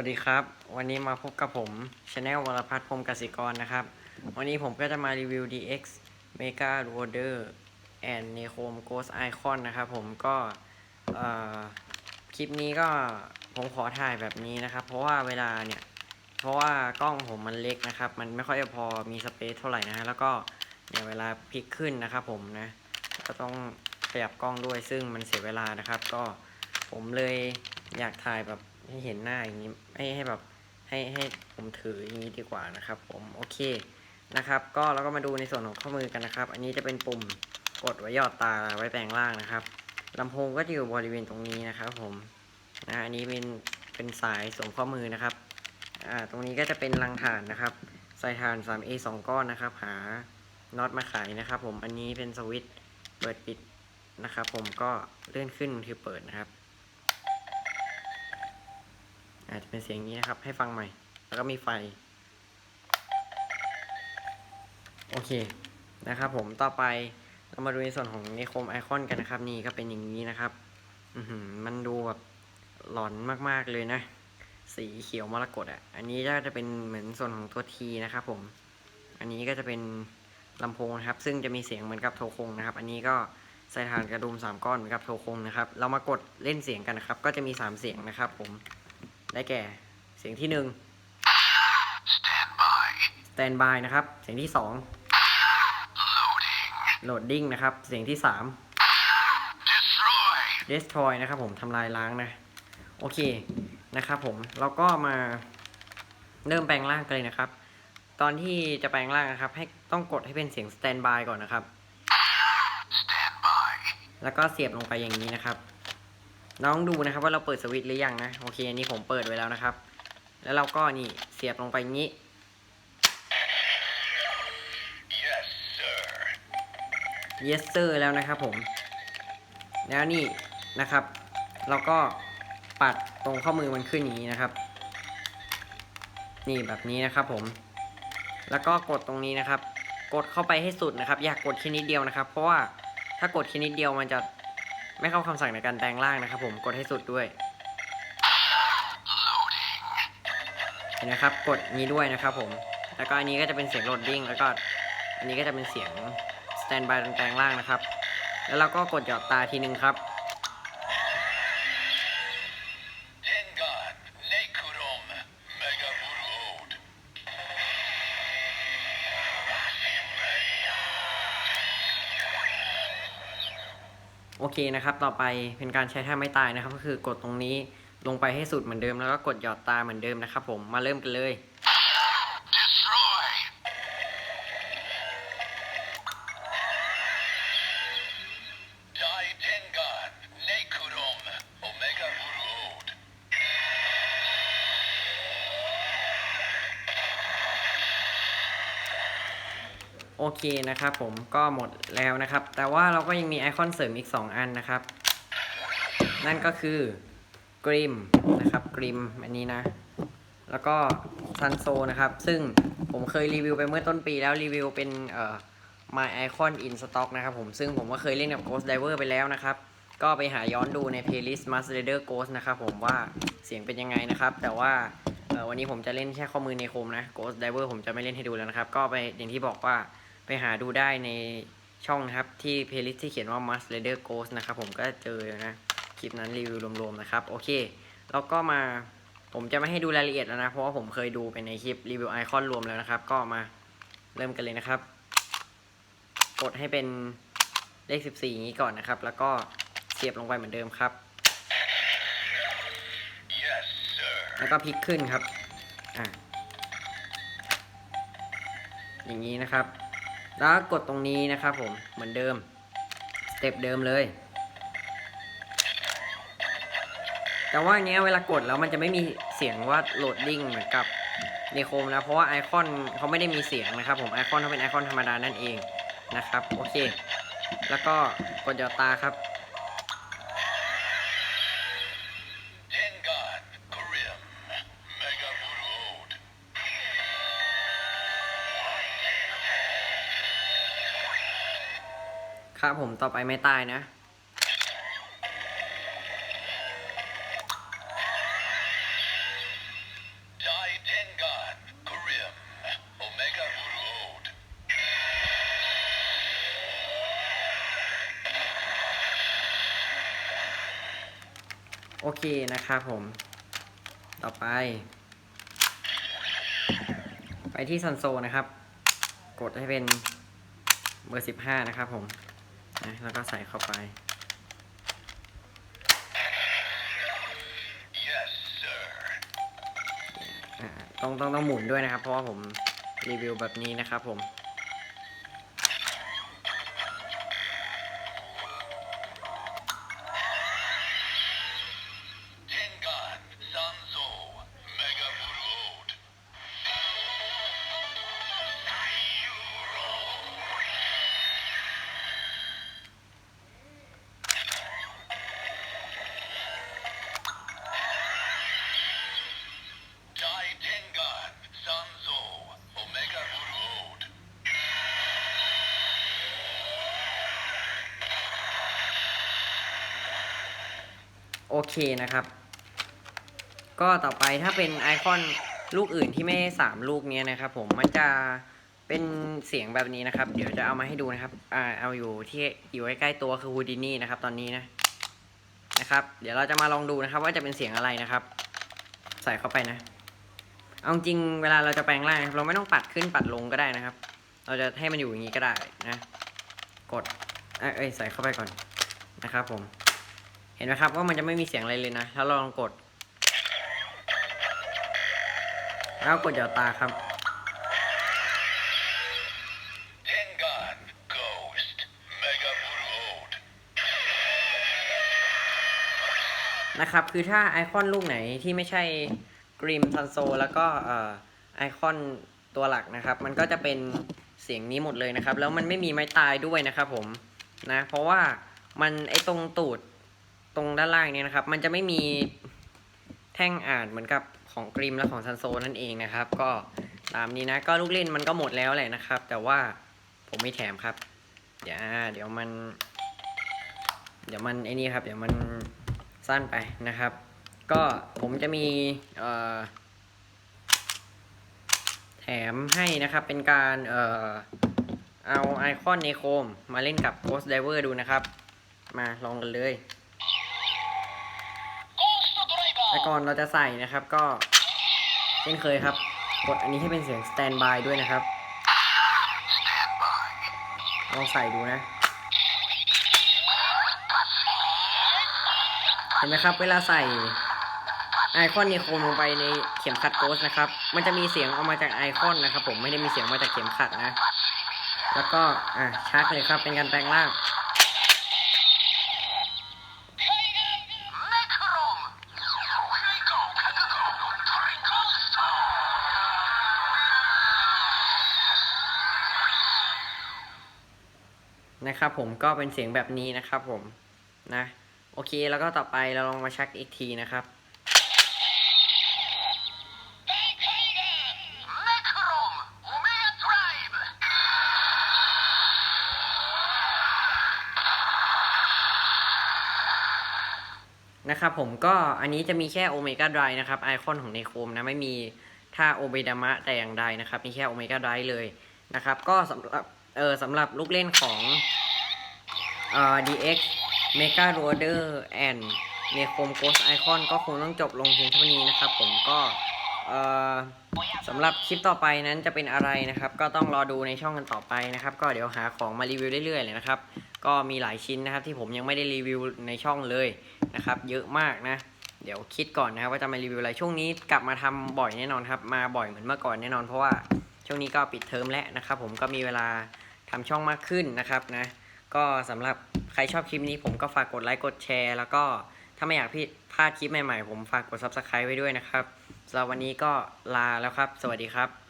วัสดีครับ วันนี้มาพบกับผมช anel วรพัฒน์พรมกสิกรนะครับ วันนี้ผมก็จะมารีวิว DX Mega Loader and n e c o m Ghost Icon นะครับผมก็คลิปนี้ก็ผมขอถ่ายแบบนี้นะครับ เพราะว่าเวลาเนี่ย เพราะว่ากล้องผมมันเล็กนะครับ มันไม่ค่อยจะพอมีสเปซเท่าไหร่นะแล้วก็เนี่ยเวลาพลิกขึ้นนะครับผมนะก็ต้องขยับกล้องด้วยซึ่งมันเสียเวลานะครับ ก็ผมเลยอยากถ่ายแบบ ให้เห็นหน้าอย่างนี้ให้ให้แบบให้ให้ผมถืออย่างนี้ดีกว่านะครับผมโอเคนะครับ ก็เราก็มาดูในส่วนของข้อมือกันนะครับ อันนี้จะเป็นปุ่มกดไว้ยอดตาไว้แปลงร่างนะครับลำโพงก็จะอยู่บริเวณตรงนี้นะครับ ผมนะอันนี้เป็นเป็นสายสวมข้อมือนะครับอ่าตรงนี้ก็จะเป็นรังถ่านนะครับส่ถ่าน 3A 2 ก้อนนะครับ หาน็อตมาไขนะครับ ผมอันนี้เป็นสวิตช์เปิดปิดนะครับ ผมก็เลื่อนขึ้นคือเปิดนะครับ อาจจะเป็นเสียงนี้นะครับ ให้ฟังใหม่ แล้วก็มีไฟ โอเคนะครับผมต่อไปเรามาดูในส่วนของในโคมไอคอนกันนะครับ นี่ก็เป็นอย่างนี้นะครับ อืมันดูแบบหลอนมากๆเลยนะ สีเขียวมรกตอะ อันนี้ก็จะเป็นเหมือนส่วนของตัวทีนะครับผม อันนี้ก็จะเป็นลำโพงนะครับ ซึ่งจะมีเสียงเหมือนกับโทรโคงนะครับ อันนี้ก็ใส่ฐานกระดุมสามก้อนเหมือนกับโทรโคงนะครับ เรามากดเล่นเสียงกันนะครับ ก็จะมีสามเสียงนะครับผม ได้แก่เสียงที่หนึ่ง stand by นะครับ เสียงที่สอง loading นะครับ เสียงที่สาม destroy นะครับผมทำลายล้างนะ โอเคนะครับผมเราก็มาเริ่มแปลงร่างกันเลยนะครับ ตอนที่จะแปลงร่างนะครับ ให้ต้องกดให้เป็นเสียง standby ก่อนนะครับแล้วก็เสียบลงไปอย่างนี้นะครับ น้องดูนะครับว่าเราเปิดสวิตช์หรือยังนะ โอเค อันนี้ผมเปิดไว้แล้วนะครับ แล้วเราก็นี่เสียบลงไปอย่างนี้ Yes, sir. yes sir แล้วนะครับผม แล้วนี่นะครับ เราก็ปัดตรงข้อมือมันขึ้นอย่างนี้นะครับ นี่แบบนี้นะครับผม แล้วก็กดตรงนี้นะครับ กดเข้าไปให้สุดนะครับ อยากกดแค่นิดเดียวนะครับ เพราะว่าถ้ากดแค่นิดเดียวมันจะ ไม่เข้าคำสั่งในการแปลงร่างนะครับผมกดให้สุดด้วยเห็นนะครับกดนี้ด้วยนะครับผม แล้วก็อันนี้ก็จะเป็นเสียงโหลดดิ้งแล้วก็อันนี้ก็จะเป็นเสียงสแตนบายตรงแปลงร่างนะครับ แล้วเราก็กดหยอดตาทีนึงครับ อเคนะครับ ต่อไปเป็นการใช้ท่าไม่ตายนะครับ ก็คือกดตรงนี้ลงไปให้สุดเหมือนเดิมแล้วก็กดหยอดตาเหมือนเดิมนะครับ ผมมาเริ่มกันเลย โอเคนะครับผมก็หมดแล้วนะครับ แต่ว่าเราก็ยังมีไอคอนเสริมอีก 2 อันนะครับ นั่นก็คือกริมนะครับกริมอันนี้นะ แล้วก็ซันโซนะครับ ซึ่งผมเคยรีวิวไปเมื่อต้นปีแล้วรีวิวเป็นเอ่อ My Icon in Stock นะครับผมซึ่งผมก็เคยเล่นกับ Ghost Diver ไปแล้วนะครับ ก็ไปหาย้อนดูใน playlist Master Raider Ghost นะครับผมว่าเสียงเป็นยังไงนะครับ แต่ว่าวันนี้ผมจะเล่นแค่ข้อมือในโคมนะ Ghost Diver ผมจะไม่เล่นให้ดูแล้วนะครับ ก็ไปอย่างที่บอกว่า ไปหาดูได้ในช่องนะครับ ที่ playlist ที่เขียนว่า Master Raider Ghost นะครับผมก็เจอนะ คลิปนั้นรีวิวรวมๆนะครับ โอเค แล้วก็มาผมจะไม่ให้ดูรายละเอียดแล้วนะ เพราะว่าผมเคยดูไปในคลิปรีวิวไอคอนรวมแล้วนะครับ ก็มาเริ่มกันเลยนะครับ กดให้เป็นเลข 14 อย่างนี้ก่อนนะครับ แล้วก็เสียบลงไปเหมือนเดิมครับ Yes, แล้วก็พลิกขึ้นครับ อะอย่างนี้นะครับ แล้วกดตรงนี้นะครับผมเหมือนเดิมสเต็ปเดิมเลย แต่ว่าเนี้ยเวลากดแล้วมันจะไม่มีเสียงว่าโหลดดิ้งเหมือนกับในโคมนะ เพราะว่าไอคอนเขาไม่ได้มีเสียงนะครับผมไอคอนเขาเป็นไอคอนธรรมดานั่นเองนะครับ โอเค แล้วก็กดยอตาครับ ครับผมต่อไปไม่ตายนะโอเคนะครับผม ต่อไป ไปที่ซันโซนะครับ กดให้เป็นเบอร์สิบห้านะครับผม นะแล้วก็ใส่เข้าไป Yes, sir. อ่าต้องต้องต้องหมุนด้วยนะครับ เพราะว่าผมรีวิวแบบนี้นะครับผม เคนะครับ ก็ต่อไปถ้าเป็นไอคอนลูกอื่นที่ไม่สามลูกนี้นะครับ ผมมันจะเป็นเสียงแบบนี้นะครับ เดี๋ยวจะเอามาให้ดูนะครับ อ่า เอาอยู่ที่อยู่ใกล้ๆตัวคือฮูดินี่นะครับ ตอนนี้นะ นะครับ เดี๋ยวเราจะมาลองดูนะครับ ว่าจะเป็นเสียงอะไรนะครับ ใส่เข้าไปนะ เอาจริงเวลาเราจะแปลงร่างเราไม่ต้องปัดขึ้นปัดลงก็ได้นะครับ เราจะให้มันอยู่อย่างนี้ก็ได้นะ กดเอ้ยเอ้ยใส่เข้าไปก่อนนะครับผม เห็นไหมครับว่ามันจะไม่มีเสียงอะไรเลยนะ ถ้าเราลองกด แล้วกดหยอดตาครับ Tengan, Ghost, Mega Buruot. นะครับ คือถ้าไอคอนลูกไหนที่ไม่ใช่กริมซันโซแล้วก็เอ่อไอคอนตัวหลักนะครับ มันก็จะเป็นเสียงนี้หมดเลยนะครับ แล้วมันไม่มีไม้ตายด้วยนะครับผมนะ เพราะว่ามันไอตรงตูด ตรงด้านล่างเนี่ยนะครับ มันจะไม่มีแท่งอ่านเหมือนกับของกริมและของซันโซนั่นเองนะครับ ก็ตามนี้นะ ก็ลูกเล่นมันก็หมดแล้วแหละนะครับ แต่ว่าผมไม่แถมครับ เดี๋ยวเดี๋ยวมัน เดี๋ยวมันไอ้นี่ครับ เดี๋ยวมันสั้นไปนะครับ ก็ผมจะมีเอ่อแถมให้นะครับ เป็นการเอ่อเอาไอคอนในโคมมาเล่นกับ Ghost Diver ดูนะครับ มาลองกันเลย แต่ก่อนเราจะใส่นะครับก็เช่นเคยครับ กดอันนี้ให้เป็นเสียง standby ด้วยนะครับ ลองใส่ดูนะ เห็นไหมครับ เวลาใส่ไอคอนนิโคมลงไปในเข็มขัดโกสนะครับ มันจะมีเสียงออกมาจากไอคอนนะครับ ผมไม่ได้มีเสียงมาจากเข็มขัดนะ แล้วก็อะชักเลยครับเป็นการแปลงร่าง นะครับผมก็เป็นเสียงแบบนี้นะครับผมนะโอเคแล้วก็ต่อไปเราลองมาชักอีกทีนะครับนะครับผมก็อันนี้จะมีแค่โอเมก้าไดรนะครับไอคอนของในโคมนะไม่มีท่าโอเบดามะแต่อย่างใดนะครับมีแค่โอเมก้าไดรเลยนะครับ ก็สำหรับ เออสำหรับลูกเล่นของเอ่อ DX Mega r o d e r and เนโคม Ghost Icon ก็คงต้องจบลงเพียงเท่านี้นะครับ ผมก็เอ่อสำหรับคลิปต่อไปนั้นจะเป็นอะไรนะครับ ก็ต้องรอดูในช่องกันต่อไปนะครับ ก็เดี๋ยวหาของมารีวิวเรื่อยๆเลยนะครับ ก็มีหลายชิ้นนะครับที่ผมยังไม่ได้รีวิวในช่องเลยนะครับ เยอะมากนะ เดี๋ยวคิดก่อนนะครับว่าจะมารีวิวอะไรช่วงนี้กลับมาทำบ่อยแน่นอนครับ มาบ่อยเหมือนเมื่อก่อนแน่นอนเพราะว่าช่วงนี้ก็ปิดเทอมแล้วนะครับ ผมก็มีเวลา ทำช่องมากขึ้นนะครับนะก็สำหรับใครชอบคลิปนี้ผมก็ฝากกดไลค์กดแชร์ แล้วก็ถ้าไม่อยากพลาดคลิปใหม่ๆ ผมฝากกด subscribe ไว้ด้วยนะครับสำหรับวันนี้ก็ลาแล้วครับ สวัสดีครับ